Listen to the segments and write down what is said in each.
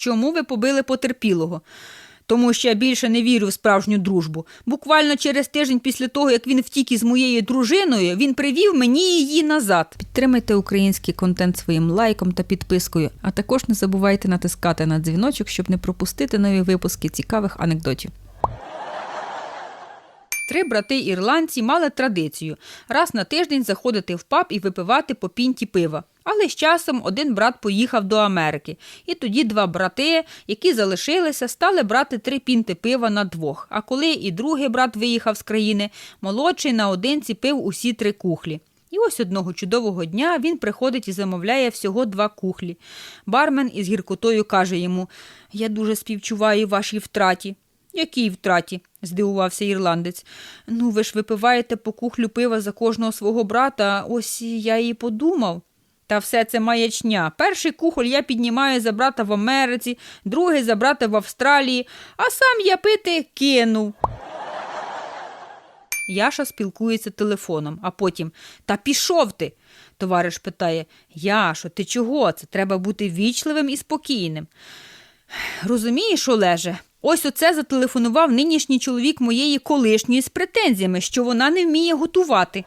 Чому ви побили потерпілого? Тому що я більше не вірю в справжню дружбу. Буквально через тиждень після того, як він втік із моєю дружиною, він привів мені її назад. Підтримайте український контент своїм лайком та підпискою, а також не забувайте натискати на дзвіночок, щоб не пропустити нові випуски цікавих анекдотів. Три брати ірландці мали традицію раз на тиждень заходити в паб і випивати по пінті пива. Але з часом один брат поїхав до Америки, і тоді два брати, які залишилися, стали брати три пінти пива на двох. А коли і другий брат виїхав з країни, молодший наодинці пив усі три кухлі. І ось одного чудового дня він приходить і замовляє всього два кухлі. Бармен із гіркотою каже йому: Я дуже співчуваю вашій втраті. Якій втраті? здивувався ірландець. Ну, ви ж випиваєте по кухлю пива за кожного свого брата, ось я і подумав. Та все це маячня. Перший кухоль я піднімаю за брата в Америці, другий за брата в Австралії, а сам я пити кинув. Яша спілкується телефоном, а потім Та пішов ти. Товариш питає Яшо, ти чого? Це треба бути вічливим і спокійним. Розумієш, Олеже, ось оце зателефонував нинішній чоловік моєї колишньої з претензіями, що вона не вміє готувати.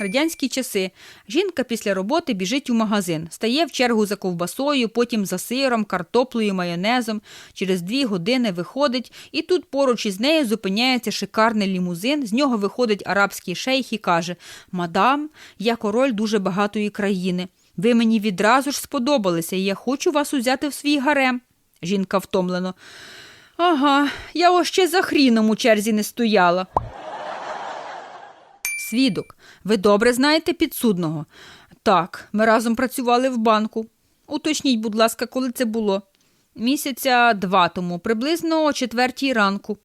Радянські часи. Жінка після роботи біжить у магазин, стає в чергу за ковбасою, потім за сиром, картоплею, майонезом. Через дві години виходить, і тут поруч із нею зупиняється шикарний лімузин. З нього виходить арабський шейх і каже: Мадам, я король дуже багатої країни. Ви мені відразу ж сподобалися, і я хочу вас узяти в свій гарем. Жінка втомлено. Ага, я ось ще за хріном у черзі не стояла. Свідок, ви добре знаєте підсудного? Так, ми разом працювали в банку. Уточніть, будь ласка, коли це було? Місяця два тому, приблизно о четвертій ранку.